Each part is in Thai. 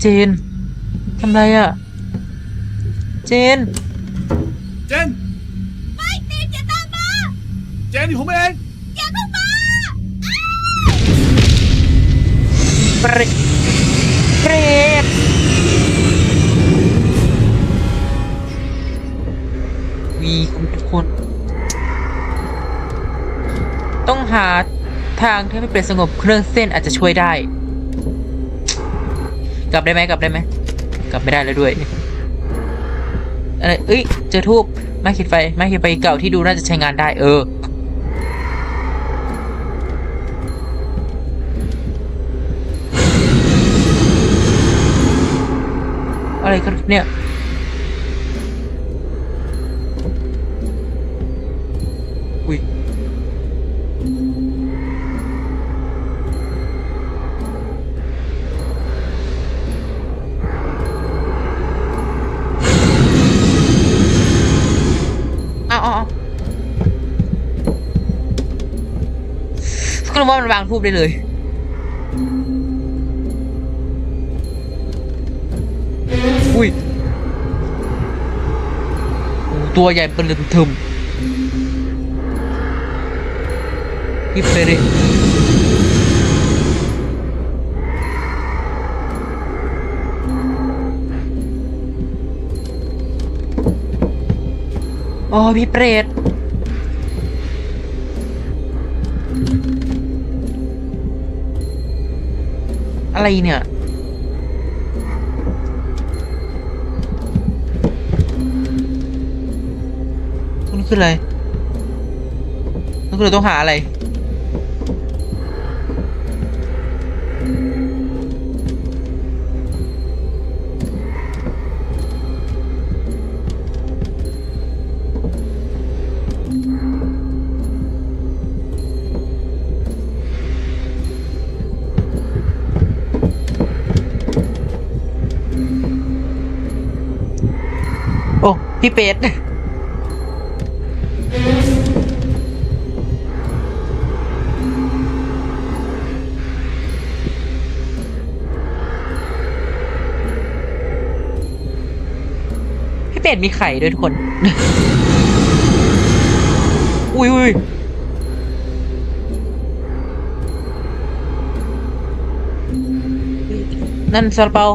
เจนทำไรอะเจน เจน ไม่ตีนอย่าตามมาเจนผมเองอย่าเข้ามาเปรตเปรตวีคุณทุกคน ต้องหาทางที่ไม่เป็นสงบเครื่องเส้นอาจจะช่วยได้ กลับได้ไหมกลับได้ไหมกลับไม่ได้แล้วด้วยอะไรเอ้ยเจอทูบไม้ขีดไฟไม้ขีดไฟเก่าที่ดูน่าจะใช้งานได้เอออะไรกันเนี่ยอุ้ย ว่ามันวางทูบได้เลย อุ้ย ตัวใหญ่เป็นลมทึมฮิปเปริอ๋อพี่เปรต อะไรเนี่ยมันคืออะไรมันคือต้องหาอะไร พี่เป็ดพี่เป็ดมีไข่ด้วยทุกคน อุ้ยอุ้ยนั่นซาลาเปา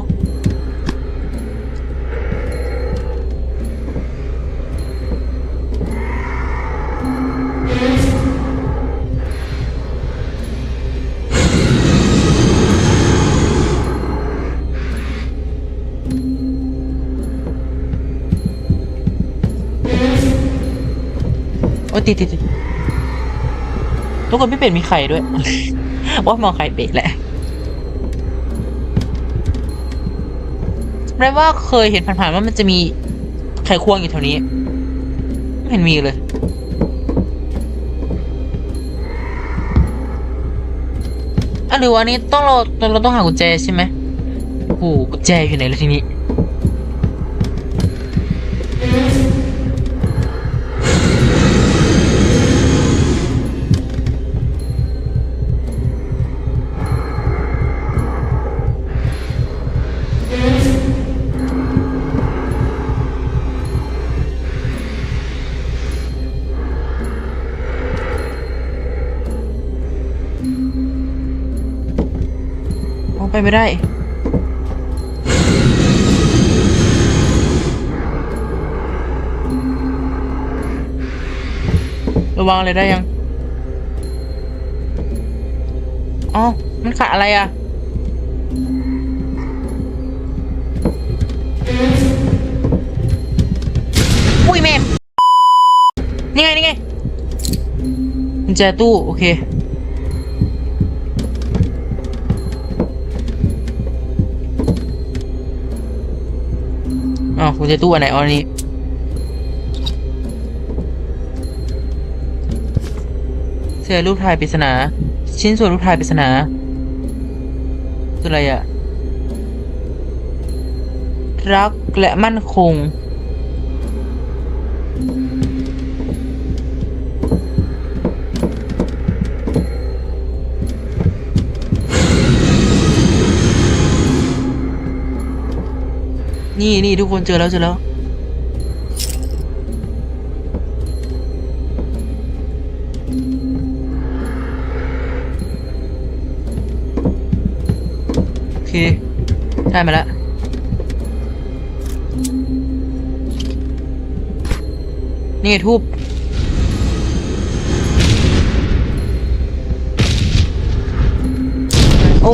ติดติดทุกคนพี่เป็ดมีไข่ด้วย ว่ามองไข่เป็ดแหละแปลว่าเคยเห็นผ่านๆว่ามันจะมีไข่ควงอยู่แถวนี้ไม่เห็นมีเลยอะหรือว่านี้ต้องเราเราต้องหากุญแจใช่ไหมโอ้กุญแจอยู่ไหนล้วทีนี้ ไปไม่ได้ ระวังเลยได้ยัง อ๋อ มันขาดอะไรอะ อุ้ยแม่นี่ไง นี่ไงกุญแจตู้ โอเค อ๋อคุณจะตู้อันไหนอ๋ออันนี้เสื้อรูปถ่ายปริศนา ชิ้นส่วนรูปถ่ายปริศนาคืออะไรอะรักและมั่นคง นี่นี่ทุกคนเจอแล้วเจอแล้วโอเค ได้มาแล้วนี่ทูบโอ้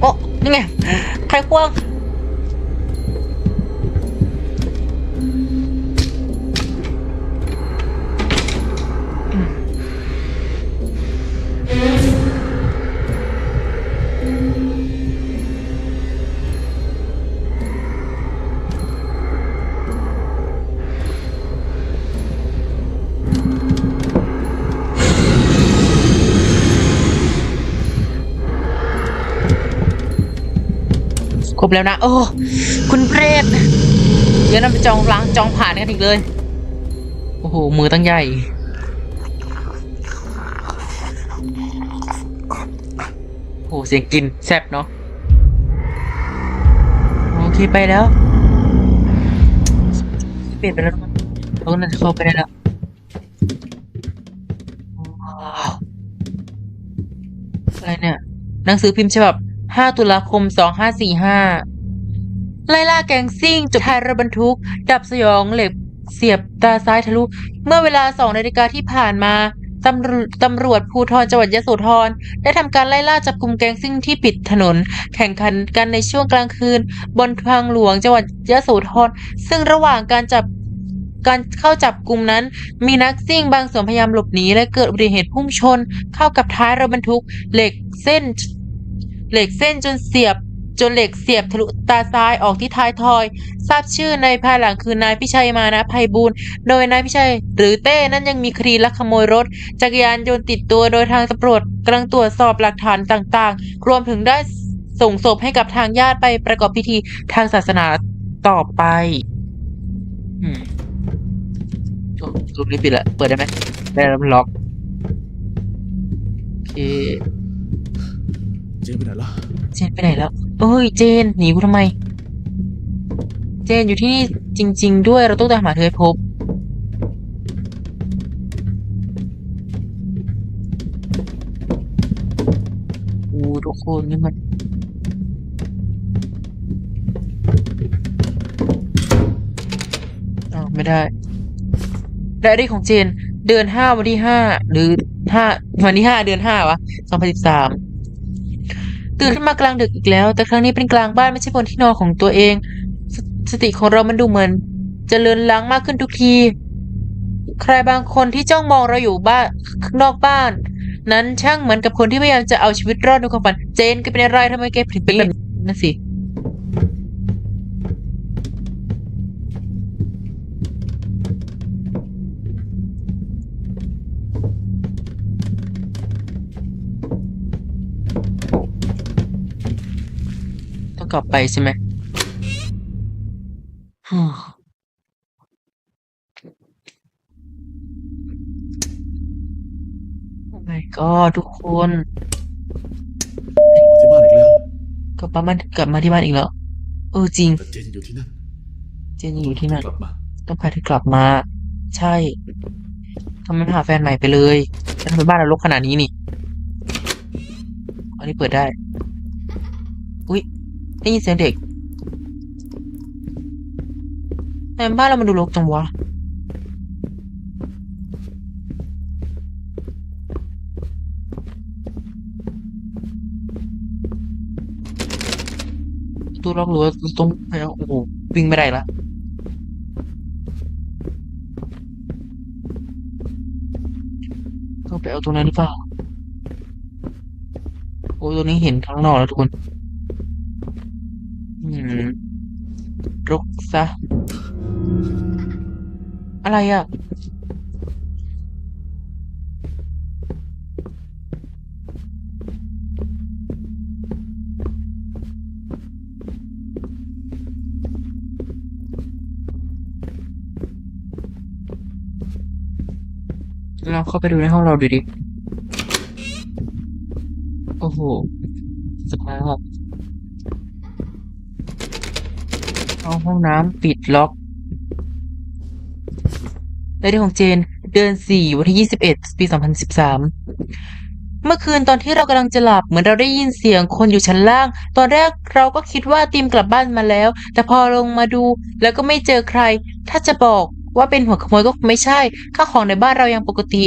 โอ้นี่ไง ใค บแล้วนะ โอ้ คุณเปรตเดี๋ยวเราไปจองล้างจองผ่านกันอีกเลย โอ้โห มือตั้งใหญ่ โอ้โหเสียงกินแซ่บเนาะ โอเคไปแล้ว เปลี่ยนไปแล้วมั้งเราน่าจะเข้าไปได้แล้วว้าวอะไรเนี่ยหนังสือพิมพ์ฉบับ 5 ตุลาคม 2545 ไล่ล่าแก๊งซิ่งจุดท้ายรถบรรทุก ดับสยองเหล็กเสียบตาซ้ายทะลุ เมื่อเวลา2นาฬิกาที่ผ่านมาตำรวจตำรวจภูธรจังหวัดยโสธรได้ทำการไล่ล่าจับกลุ่มแก๊งซิ่งที่ปิดถนน แข่งขันกันในช่วงกลางคืน บนทางหลวงจังหวัดยโสธรซึ่งระหว่างการจับการเข้าจับกลุ่มนั้น มีนักซิ่งบางส่วนพยายามหลบหนีและเกิดอุบัติเหตุพุ่งชน เข้ากับท้ายรถบรรทุก เหล็กเส้น เหล็กเส้นจนเสียบ จนเหล็กเสียบทะลุตาซ้ายออกที่ท้ายทอย ทราบชื่อในภายหลังคือนายพิชัยมานะภัยบูลย์โดยนายพิชัย หรือเต้นั้นยังมีคดีลักขโมยรถ จักรยานยนต์ติดตัวโดยทางตำรวจกำลังตรวจสอบหลักฐานต่างๆ รวมถึงได้ส่งศพให้กับทางญาติไปประกอบพิธีทางศาสนาต่อไปอืมโอ้รูปนี้ปิดละ เปิดได้ไหมได้แล้วมันล็อกโอเคเจ นไปไหนละเจนไปไหนแล้วเอ้ยเจนหนีกูทำไม เจนอยู่ที่นี่จริง ๆ ด้วยเราต้องตามหาเธอให้พบ โอ้ทุกคนนี่มันอ้าวไม่ได้ไดอารี่ของเจน เดือนห้าวันที่ห้าหรือห้าวันที่ห้าเดือนห้าวะสองพันสิบสาม ตื่นขึ้นมากลางดึกอีกแล้ว แต่ครั้งนี้เป็นกลางบ้านไม่ใช่บนที่นอนของตัวเองสสติของเรามันดูเหมือนจเจริญล้างมากขึ้นทุกที ใครบางคนที่จ้องมองเราอยู่บ้านข้างนอกบ้าน นั้นช่างเหมือนกับคนที่พยายามจะเอาชีวิตรอดในความฝัน เจนแกเป็นอะไรทำไมแกผิดไป็นแบบนั่นสิ ต้องกลับไปใช่ไหมฮึ่มโอ้ my god ทุกคนกลับมาที่บ้านอีกแล้วกลับมาบ้านกลับมาที่บ้านอีกแล้ว เออจริง แต่เจนอยู่ที่นั่นเจนยังอยู่ที่นั่นกลับมาต้องพาเธอกลับมา ใช่ทำไมไม่หาแฟนใหม่ไปเลยแล้วทำไมบ้านเรารกขนาดนี้นี่ อันนี้เปิดได้ อุ๊ย ได้ยินเสียงเด็กทำไมบ้านเรามันดูรกจังวะประตู้ล็อกหรือว่าต้องไปเอาโอ้โหวิ่งไม่ได้ละต้องไปเอาตรงนั้นหรือเปล่าโอ้ตัวนี้เห็นข้างนอกแล้วทุกคน อืมรกซะ อะไรอะ เราเข้าไปดูในห้องเราดูดิ โอ้โหสภาพ เอาห้องน้ำปิดล็อกเรื่องของเจน เดือนสี่วันที่ยี่สิบเอ็ดปีสองพันสิบสามเมื่อคืนตอนที่เรากำลังจะหลับเหมือนเราได้ยินเสียงคนอยู่ชั้นล่าง ตอนแรกเราก็คิดว่าตีมกลับบ้านมาแล้ว แต่พอลงมาดูแล้วก็ไม่เจอใคร ถ้าจะบอก ว่าเป็นหัวขโมยก็ไม่ใช่ข้าของในบ้านเรายังปกติ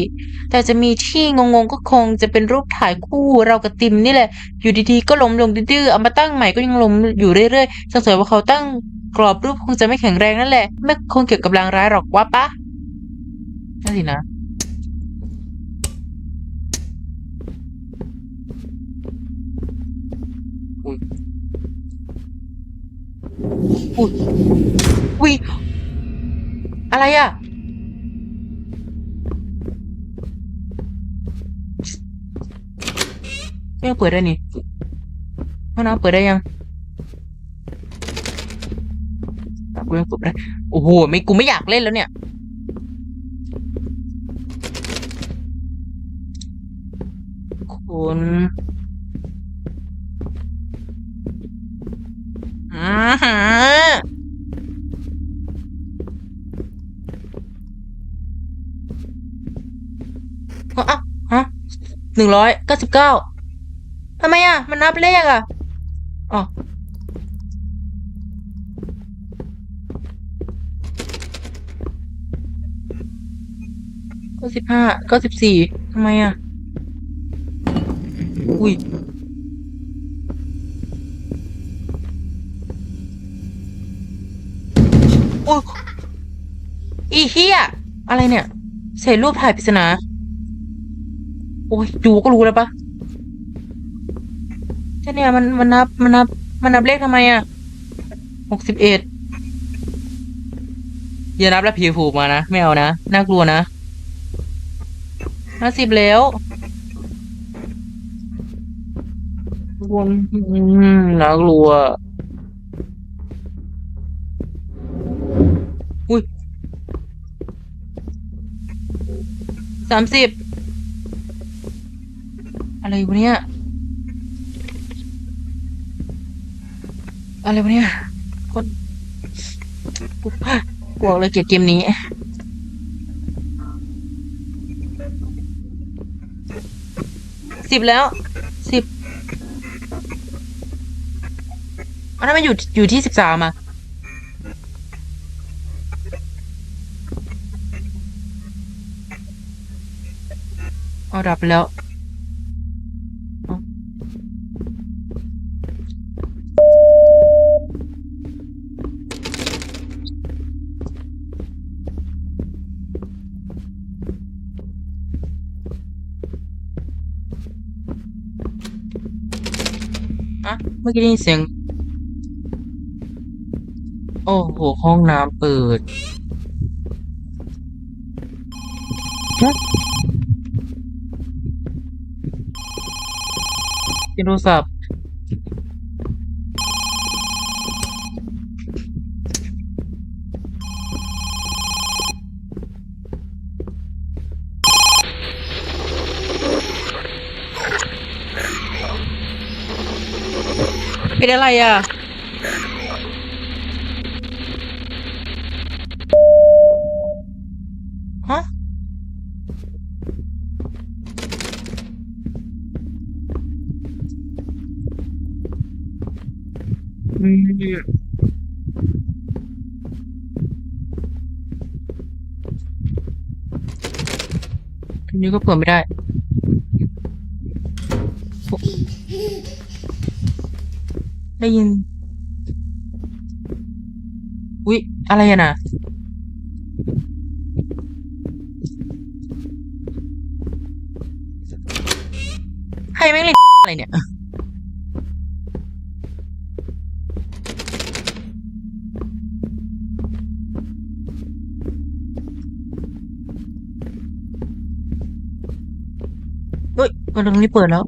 แต่จะมีที่งงๆก็คงจะเป็นรูปถ่ายคู่เรากับติมนี่แหละ อยู่ดีๆก็ล้มลงดื้อๆเอามาตั้งใหม่ก็ยังล้มอยู่เรื่อยๆสงสัยว่าเขาตั้งกรอบรูปคงจะไม่แข็งแรงนั่นแหละ ไม่คงเกี่ยวกับลางร้ายหรอกว่าปะนั่นสินะอุ้ยอุ้ย อะไรอะ ไม่ต้องเปิดได้นี่ห้องน้ำเปิดได้ยังกูยังเปิดได้ โอ้โห ไม่กูไม่อยากเล่นแล้วเนี่ยคุณอ่าฮะอะ หนึ่งร้อยเก้าสิบเก้าทำไมอะ มันนับเลขอะอ๋อก็สิบห้าก็สิบสี่ทำไมอะ อุ้ยอุ้ยอีเฮียอะไรเนี่ยเศษรูปถ่ายปริศนา โอ้ยดูก็รู้แล้วปะใช่เนี่ยมันมันนับมันนับมันนับเลขทำไมอะหกสิบเอ็ดอย่านับแล้วผีผูกมานะไม่เอานะน่ากลัวนะห้าสิบแล้ววนอืมน่ากลัว อุ้ยสามสิบ อะไรวะเนี่ย อะไรวะเนี่ยคนกูกลัวเลยเกลียดเกมนี้สิบแล้วสิบอันนั้นมันอยู่อยู่ที่สิบสามอะเอาดับแล้ว อะเมื่อกี้ได้ยินเสียง โอ้โห ห้องน้ำเปิดฮะเป็นโทรศัพท์ เป็นอะไรอะ ฮะ อืมอันนี้ก็เปิดไม่ได้โอ้ ได้ยิน อุ๊ย อะไรอะนะใครแม่งเล่นอะไรเนี่ย เฮ้ยมันตรงนี้เปิดแล้ว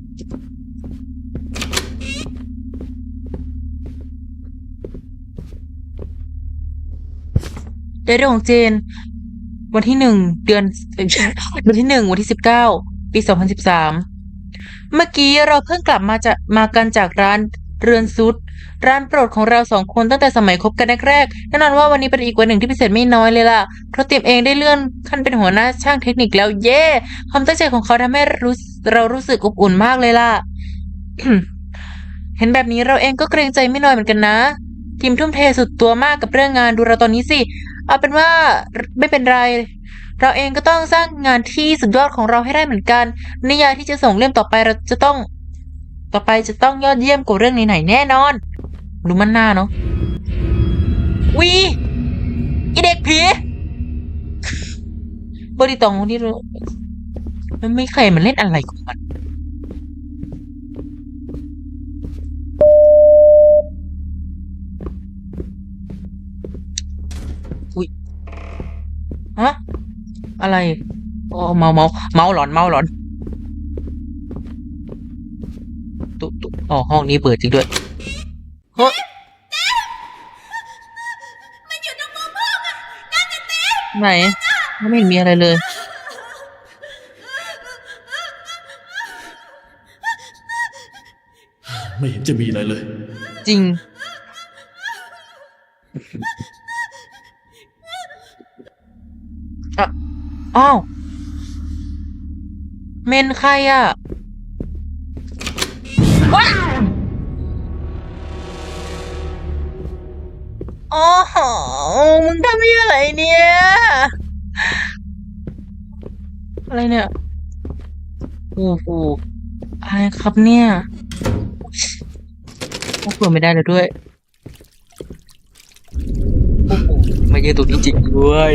เดทของเจน วันที่หนึ่งเดือนวันที่หนึ่งวันที่สิบเก้าปีสองพันสิบสามเมื่อกี้เราเพิ่งกลับมาจากมากันจากร้านเรือนซุด ร้านโปรดของเราสองคนตั้งแต่สมัยคบกันแรกๆแน่นอนว่าวันนี้เป็นอีกวันหนึ่งที่พิเศษไม่น้อยเลยล่ะ เพราะเตรียมเองได้เลื่อนขั้นเป็นหัวหน้าช่างเทคนิคแล้วเย้ความตั้งใจของเขาทำให้รู้เรารู้สึกอบอุ่นมากเลยล่ะ เห็นแบบนี้เราเองก็เกรงใจไม่น้อยเหมือนกันนะทีมทุ่มเทสุดตัวมากกับเรื่องงานดูเราตอนนี้สิ เอาเป็นว่าไม่เป็นไร เราเองก็ต้องสร้างงานที่สุดยอดของเราให้ได้เหมือนกัน นิยายที่จะส่งเล่มต่อไปเราจะต้อง ต่อไปจะต้องยอดเยี่ยมกว่าเรื่องไหนๆแน่นอนรู้มันหน้าเนาะวีอีเด็กผีบริตองนี่รู้มันไม่เคยมันเล่นอะไรของมัน อะไรอ๋อเมาเมาเมาหลอนเมาหลอนตุ๊ตุ๊อ๋อห้องนี้เปิดจริงด้วยเฮ้ยมันอยู่ตรงมุมห้องอะนั่นน่ะเต้ไหนไม่เห็นมีอะไรเลยไม่เห็นจะมีอะไรเลย จริง อะ อ้าว เมนใครอะว้าโอ้โหมึงทำยังไงเนี่ย อะไรเนี่ย โอ้โหอะไรครับเนี่ยโอ้เปิดไม่ได้เลยด้วย โอ้โหมาเยอะตรงนี้จริงด้วย